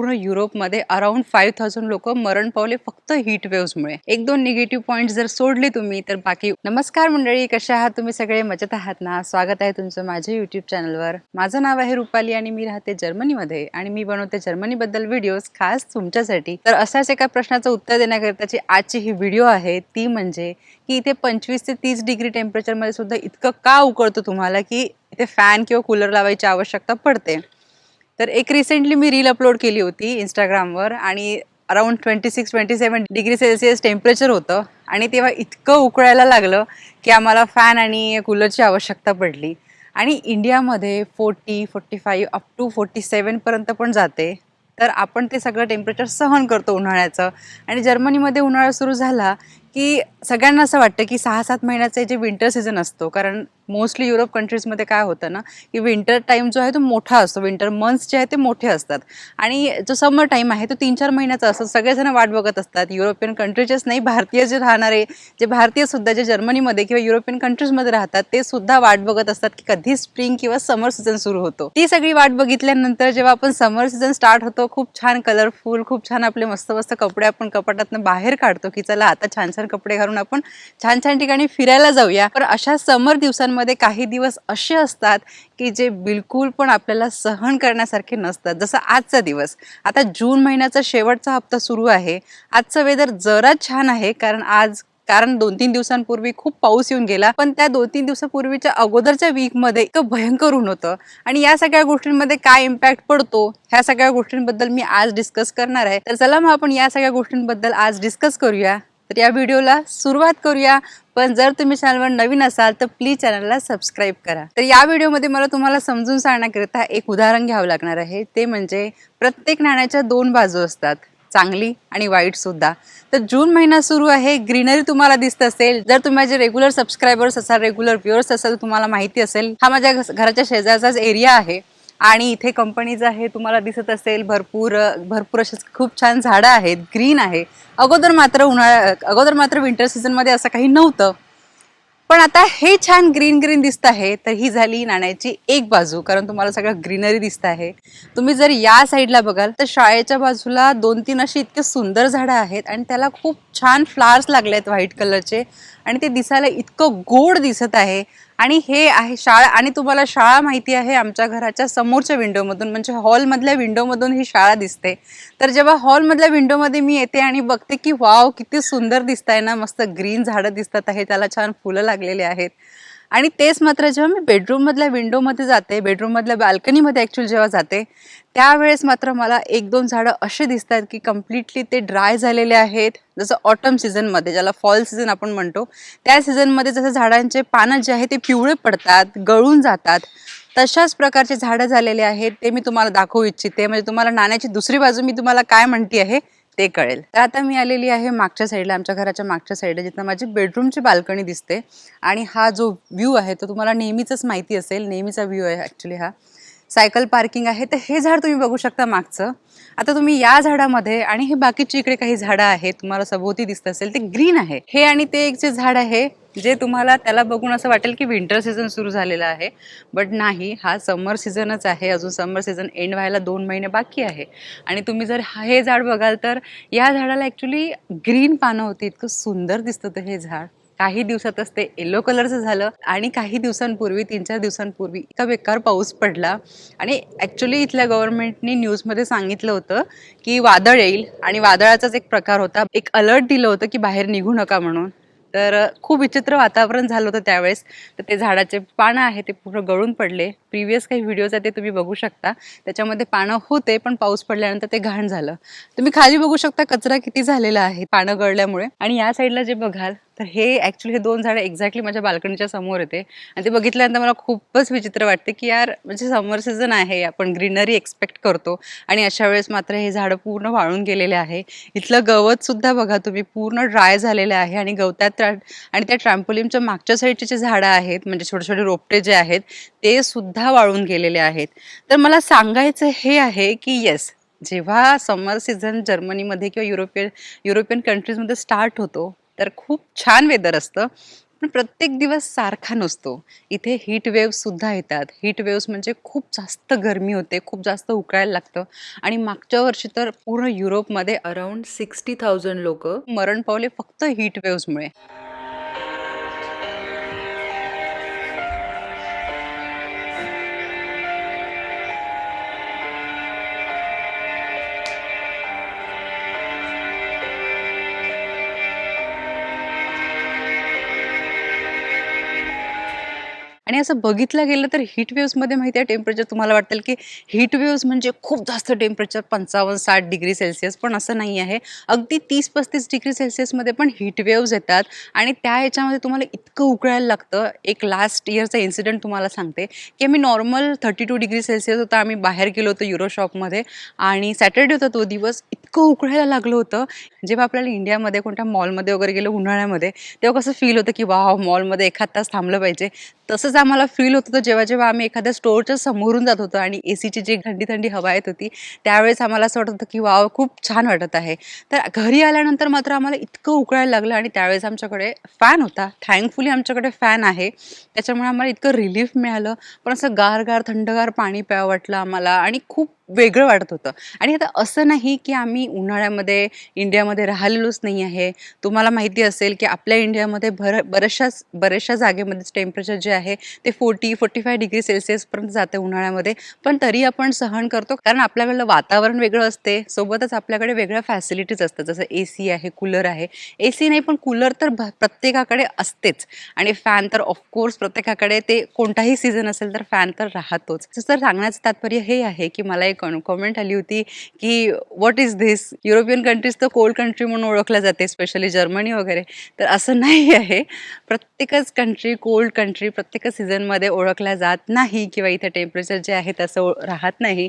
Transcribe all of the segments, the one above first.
संपूर्ण युरोपमध्ये around five thousand लोक मरण पावले फक्त हीट वेव्समुळे एक दोन निगेटिव्ह पॉईंट जर सोडले तुम्ही तर बाकी नमस्कार मंडळी कशा आहात तुम्ही? सगळे मजेत आहात ना? स्वागत आहे तुमचं माझ्या युट्यूब चॅनलवर माझं नाव आहे रुपाली आणि मी राहते जर्मनीमध्ये. आणि मी बनवते जर्मनीबद्दल व्हिडिओज खास तुमच्यासाठी. तर असाच एका प्रश्नाचं उत्तर देण्याकरिताची आजची ही व्हिडिओ आहे. ती म्हणजे की इथे पंचवीस ते तीस डिग्री टेम्परेचरमध्ये सुद्धा इतकं का उकळतं तुम्हाला की इथे फॅन किंवा कूलर लावायची आवश्यकता पडते? तर एक रिसेंटली मी रील अपलोड केली होती इंस्टाग्रामवर आणि around twenty six twenty seven degree Celsius temperature होतं. आणि तेव्हा इतकं उकळायला लागलं की आम्हाला फॅन आणि कूलरची आवश्यकता पडली. आणि इंडियामध्ये forty forty five up to forty सेवनपर्यंत पण जाते. तर आपण ते सगळं टेम्परेचर सहन करतो उन्हाळ्याचं. आणि जर्मनीमध्ये उन्हाळा सुरू झाला की सगळ्यांना असं वाटतं की सहा सात महिन्याचे जे विंटर सीझन असतो कारण मोस्टली युरोप कंट्रीजमध्ये काय होतं ना की विंटर टाईम जो आहे तो मोठा असतो. विंटर मंथ्स जे आहे ते मोठे असतात. आणि जो समर टाईम आहे तो तीन चार महिन्याचा असतो. सगळेजण वाट बघत असतात. युरोपियन कंट्रीजेच नाही भारतीय जे राहणारे जे भारतीय सुद्धा जे जर्मनीमध्ये किंवा युरोपियन कंट्रीजमध्ये राहतात ते सुद्धा वाट बघत असतात की कधी स्प्रिंग किंवा समर सीझन सुरू होतो. ती सगळी वाट बघितल्यानंतर जेव्हा आपण समर सीझन स्टार्ट होतो खूप छान कलरफुल खूप छान आपले मस्त मस्त कपडे आपण कपाटातनं बाहेर काढतो की चला आता छान छान कपडे घालून आपण छान छान ठिकाणी फिरायला जाऊया. पण अशा समर दिवसांमध्ये काही दिवस असे असतात की जे बिलकुल पण आपल्याला सहन करण्यासारखे नसतात. जसं आजचा दिवस. आता जून महिन्याचा शेवटचा हप्ता सुरू आहे. आजचं वेदर जरा छान आहे कारण आज कारण दोन तीन दिवसांपूर्वी खूप पाऊस येऊन गेला. पण त्या दोन तीन दिवसापूर्वीच्या अगोदरच्या वीकमध्ये इतकं भयंकर ऊन होतं. आणि या सगळ्या गोष्टींमध्ये काय इम्पॅक्ट पडतो ह्या सगळ्या गोष्टींबद्दल मी आज डिस्कस करणार आहे. तर चला मग आपण या सगळ्या गोष्टींबद्दल आज डिस्कस करूया. तर या व्हिडिओला सुरुवात करूया. पण जर तुम्ही चॅनलवर नवीन असाल तर प्लीज चॅनलला सबस्क्राईब करा. तर या व्हिडिओमध्ये मला तुम्हाला समजून सांगण्याकरिता एक उदाहरण घ्यावं लागणार आहे. ते म्हणजे प्रत्येक नाण्याच्या दोन बाजू असतात. चांगली आणि वाईट सुद्धा. तर जून महिना सुरू आहे ग्रीनरी तुम्हाला दिसत असेल. जर तुम्ही माझे रेग्युलर सबस्क्रायबर्स असाल रेग्युलर व्ह्युअर्स असाल तुम्हाला माहिती असेल हा माझ्या घराच्या शेजारचाच एरिया आहे. आणि इथे कंपनीज आहे तुम्हाला दिसत असेल भरपूर भरपूर असे खूप छान झाडं आहेत ग्रीन आहे. अगोदर मात्र उन्हाळ्या अगोदर मात्र विंटर सीझनमध्ये असं काही नव्हतं. पण आता हे छान ग्रीन ग्रीन दिसत आहे तर ही झाली नाण्याची एक बाजू कारण तुम्हाला सगळं ग्रीनरी दिसत आहे. तुम्ही जर या साईडला बघाल तर शाळेच्या बाजूला दोन तीन अशी इतके सुंदर झाडं आहेत आणि त्याला खूप छान फ्लावर्स लागले आहेत व्हाईट कलरचे आणि ते दिसायला इतकं गोड दिसत आहे. आणि हे आहे शाळा आणि तुम्हाला शाळा माहिती आहे आमच्या घराच्या समोरच्या विंडोमधून म्हणजे हॉलमधल्या विंडोमधून ही शाळा दिसते. तर जेव्हा हॉलमधल्या विंडोमध्ये मी येते आणि बघते की वाव किती सुंदर दिसत आहे ना मस्त ग्रीन झाडं दिसतात आहे त्याला छान फुलं लागलेली आहेत. आणि तेच मात्र जेव्हा मी बेडरूममधल्या विंडोमध्ये जाते बेडरूममधल्या बाल्कनीमध्ये ॲक्च्युअली जेव्हा जाते त्यावेळेस मात्र मला एक दोन झाडं असे दिसतात की कम्प्लिटली ते ड्राय झालेले आहेत. जसं ऑटम सीझनमध्ये ज्याला फॉल सीझन आपण म्हणतो त्या सीझनमध्ये जसं झाडांचे पानं जे आहे ते पिवळे पडतात गळून जातात. तशाच प्रकारचे झाडं झालेले आहेत ते मी तुम्हाला दाखवू इच्छिते. म्हणजे तुम्हाला नाण्याची दुसरी बाजू मी तुम्हाला काय म्हणते आहे ते कळेल. तर आता मी आलेली आहे मागच्या साईडला आमच्या घराच्या मागच्या साईडला जिथं माझी बेडरूमची बाल्कनी दिसते. आणि हा जो व्ह्यू आहे तो तुम्हाला नेहमीच माहिती असेल. नेहमीचा व्ह्यू आहे ॲक्च्युली हा. सायकल पार्किंग आहे तर हे झाड तुम्ही बघू शकता मागचं. आता तुम्ही या झाडामध्ये आणि हे बाकीची इकडे काही झाडं आहेत तुम्हाला सभोवती दिसत असेल ते ग्रीन आहे. हे आणि ते एक जे झाड आहे जे तुम्हाला त्याला बघून असं वाटेल की विंटर सीझन सुरू झालेला आहे बट नाही हा समर सीझनच आहे अजून समर सीझन एंड व्हायला दोन महिने बाकी आहे. आणि तुम्ही जर हा- हे झाड बघाल तर या झाडाला ॲक्च्युली ग्रीन पानं होती इतकं सुंदर दिसतं ते हे झाड. काही दिवसातच ते येलो कलरचं झालं आणि काही दिवसांपूर्वी तीन चार दिवसांपूर्वी इतका बेकार पाऊस पडला. आणि ॲक्च्युली इथल्या गव्हर्नमेंटनी न्यूजमध्ये सांगितलं होतं की वादळ येईल आणि वादळाचाच एक प्रकार होता. एक अलर्ट दिलं होतं की बाहेर निघू नका म्हणून. तर खूप विचित्र वातावरण झालं होतं त्यावेळेस. तर ते झाडाचे पानं आहे ते पूर्ण गळून पडले. प्रिव्हियस काही व्हिडिओज आहे ते तुम्ही बघू शकता. त्याच्यामध्ये पानं होते पण पाऊस पडल्यानंतर ते घाण झालं. तुम्ही खाली बघू शकता कचरा किती झालेला आहे पानं गळल्यामुळे. आणि या साईडला जे बघाल तर हे ॲक्च्युली हे दोन झाडं एक्झॅक्टली माझ्या बाल्कनीच्या समोर येते. आणि ते बघितल्यानंतर मला खूपच विचित्र वाटते की यार म्हणजे समर सीझन आहे आपण ग्रीनरी एक्सपेक्ट करतो. आणि अशा वेळेस मात्र हे झाडं पूर्ण वाळून गेलेले आहे. इथलं गवतसुद्धा बघा तुम्ही पूर्ण ड्राय झालेलं आहे आणि गवतात आणि त्या ट्रॅम्पोलिनच्या मागच्या साईडचे जे झाडं आहेत म्हणजे छोटे छोटे रोपटे जे आहेत ते सुद्धा वाळून गेलेले आहेत. तर मला सांगायचं हे आहे की येस जेव्हा समर सीझन जर्मनीमध्ये किंवा युरोपियन युरोपियन कंट्रीजमध्ये स्टार्ट होतो तर खूप छान वेदर असतं. पण प्रत्येक दिवस सारखा नसतो. इथे हीट वेव्हसुद्धा येतात. हीट वेव्स म्हणजे खूप जास्त गरमी होते. खूप जास्त उकळायला लागतं. आणि मागच्या वर्षी तर पूर्ण युरोपमध्ये अराउंड सिक्स्टी थाउजंड लोक मरण पावले फक्त हीट वेव्समुळे आणि असं बघितलं गेलं तर हीट वेव्समध्ये माहिती आहे टेम्परेचर तुम्हाला वाटेल की हीट वेव्स म्हणजे खूप जास्त टेम्परेचर पंचावन्न साठ डिग्री सेल्सिअस पण असं नाही आहे. अगदी तीस पस्तीस डिग्री सेल्सिअसमध्ये पण हीट वेव्स येतात आणि त्या ह्याच्यामध्ये तुम्हाला इतकं उकळायला लागतं. एक लास्ट इयरचा इन्सिडेंट तुम्हाला सांगते की आम्ही normal thirty two degree Celsius होता आम्ही बाहेर गेलो होतो युरो शॉपमध्ये आणि सॅटर्डे होता तो दिवस. इतकं उकळायला लागलं होतं. जेव्हा आपल्याला इंडियामध्ये कोणत्या मॉलमध्ये वगैरे गेलो उन्हाळ्यामध्ये तेव्हा कसं फील होतं की वा मॉलमध्ये एखाद तास थांबलं पाहिजे. तसंच आम्हाला फील होत होतं जेव्हा जेव्हा आम्ही एखाद्या स्टोअरच्या समोरून जात होतो आणि ए सीची जी थंडी थंडी हवा येत होती त्यावेळेस आम्हाला असं वाटत होतं की वाव खूप छान वाटत आहे. तर घरी आल्यानंतर मात्र आम्हाला इतकं उकळायला लागलं आणि त्यावेळेस आमच्याकडे फॅन होता. थँकफुली आमच्याकडे फॅन आहे. त्याच्यामुळे आम्हाला इतकं रिलीफ मिळालं. पण असं गार गार थंडगार पाणी प्यावं वाटलं आम्हाला आणि खूप वेगळं वाटत होतं. आणि आता असं नाही की आम्ही उन्हाळ्यामध्ये इंडियामध्ये राहिलेलोच नाही आहे. तुम्हाला माहिती असेल की आपल्या इंडियामध्ये भर बऱ्याचशाच बऱ्याचशा जागेमध्येच टेम्परेचर जे आहे ते फोर्टी फोर्टी फाय डिग्री सेल्सिअसपर्यंत जाते उन्हाळ्यामध्ये. पण तरी आपण सहन करतो कारण आपल्याकडलं वातावरण वेगळं असते. सोबतच आपल्याकडे वेगळ्या फॅसिलिटीज असतात. जसं ए सी आहे कूलर आहे. ए सी नाही पण कूलर तर भ- प्रत्येकाकडे असतेच. आणि फॅन तर ऑफकोर्स प्रत्येकाकडे. ते कोणताही सीझन असेल तर फॅन तर राहतोच. तर सांगण्याचं तात्पर्य हे आहे की मला एक कॉमेंट आली होती की what is this European countries तर कोल्ड कंट्री म्हणून ओळखल्या जाते स्पेशली जर्मनी वगैरे. तर असं नाही आहे. प्रत्येकच कंट्री कोल्ड कंट्री प्रत्येकच सीझनमध्ये ओळखल्या जात नाही किंवा इथे टेम्परेचर जे आहे तसं राहत नाही.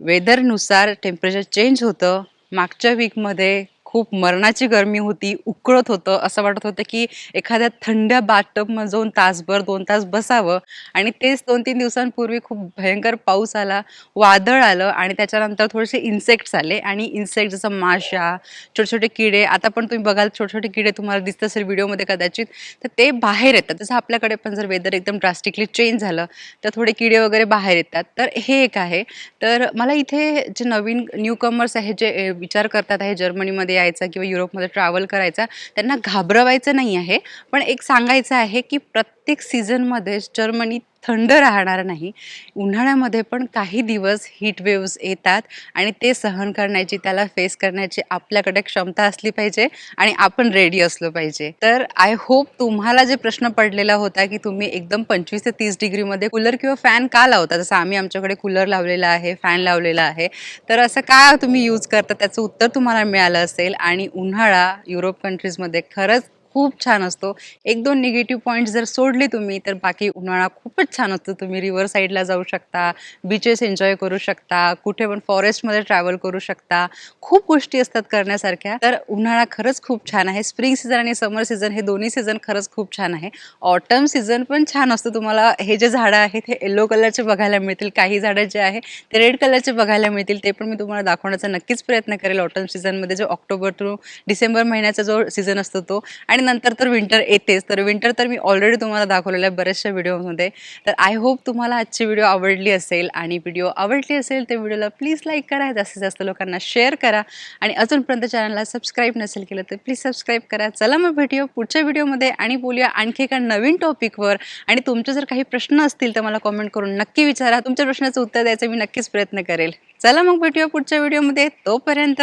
वेदरनुसार टेम्परेचर चेंज होतं. मागच्या वीकमध्ये खूप मरणाची गरमी होती उकळत होतं. असं वाटत होतं की एखाद्या थंड बाथटबमध्ये जाऊन तासभर दोन तास बसावं. आणि तेच दोन तीन दिवसांपूर्वी खूप भयंकर पाऊस आला वादळ आलं आणि त्याच्यानंतर थोडेसे इन्सेक्ट्स आले. आणि इन्सेक्ट जसं माशा छोटे छोटे किडे आता पण तुम्ही बघाल छोटे छोटे किडे तुम्हाला दिसत असेल व्हिडिओमध्ये कदाचित तर ते बाहेर येतात. जसं आपल्याकडे पण जर वेदर एकदम ड्रास्टिकली चेंज झालं तर थोडे किडे वगैरे बाहेर येतात. तर हे एक आहे. तर मला इथे जे नवीन न्यू कमर्स आहे जे विचार करतात आहे जर्मनीमध्ये यायचा किंवा युरोपमध्ये ट्रॅव्हल करायचा त्यांना घाबरवायचं नाही आहे. पण एक सांगायचं आहे की प्रत्येक सीझनमध्ये जर्मनी थंड राहणार नाही. उन्हाळ्यामध्ये पण काही दिवस हीट वेव्ज येतात आणि ते सहन करण्याची त्याला फेस करण्याची आपल्याकडे क्षमता असली पाहिजे आणि आपण रेडी असलो पाहिजे. तर आय होप तुम्हाला जे प्रश्न पडलेला होता की तुम्ही एकदम पंचवीस ते तीस डिग्रीमध्ये कूलर किंवा फॅन का लावता? जसं आम्ही आमच्याकडे कूलर लावलेला आहे फॅन लावलेला आहे. तर असं का तुम्ही यूज करता? त्याचं उत्तर तुम्हाला मिळालं असेल आणि उन्हाळा युरोप कंट्रीजमध्ये खरंच खूप छान असतो. एक दोन निगेटिव्ह पॉईंट जर सोडले तुम्ही तर बाकी उन्हाळा खूपच छान असतो. तुम्ही रिव्हर साईडला जाऊ शकता बीचेस एन्जॉय करू शकता कुठे पण फॉरेस्टमध्ये ट्रॅव्हल करू शकता. खूप गोष्टी असतात करण्यासारख्या. तर उन्हाळा खरंच खूप छान आहे. स्प्रिंग सीझन आणि समर सीझन हे दोन्ही सीझन खरंच खूप छान आहे. ऑटम सीझन पण छान असतो. तुम्हाला हे जे झाडं आहेत हे येलो कलरचे बघायला मिळतील. काही झाडं जे आहे ते रेड कलरचे बघायला मिळतील. ते पण मी तुम्हाला दाखवण्याचा नक्कीच प्रयत्न करेल. ऑटम सीझनमध्ये जो ऑक्टोबर टू डिसेंबर महिन्याचा जो सीझन असतो तो. आणि नंतर तर विंटर येतेच. तर विंटर तर मी ऑलरेडी तुम्हाला दाखवलेलं आहे बऱ्याचशा व्हिडिओमध्ये तर आय होप तुम्हाला आजची व्हिडिओ आवडली असेल आणि व्हिडिओ आवडली असेल तर व्हिडिओला प्लीज लाईक करा. जास्तीत जास्त लोकांना शेअर करा. आणि अजूनपर्यंत चॅनलला सबस्क्राईब नसेल केलं तर प्लीज सबस्क्राईब करा. चला मग भेटूया पुढच्या व्हिडिओमध्ये आणि बोलूया आणखी एका नवीन टॉपिकवर आणि तुमचे जर काही प्रश्न असतील तर मला कॉमेंट करून नक्की विचारा. तुमच्या प्रश्नाचं उत्तर द्यायचं मी नक्कीच प्रयत्न करेल. चला मग भेटूया पुढच्या व्हिडिओमध्ये तोपर्यंत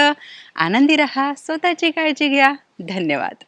आनंदी रहा स्वतःची काळजी घ्या. धन्यवाद.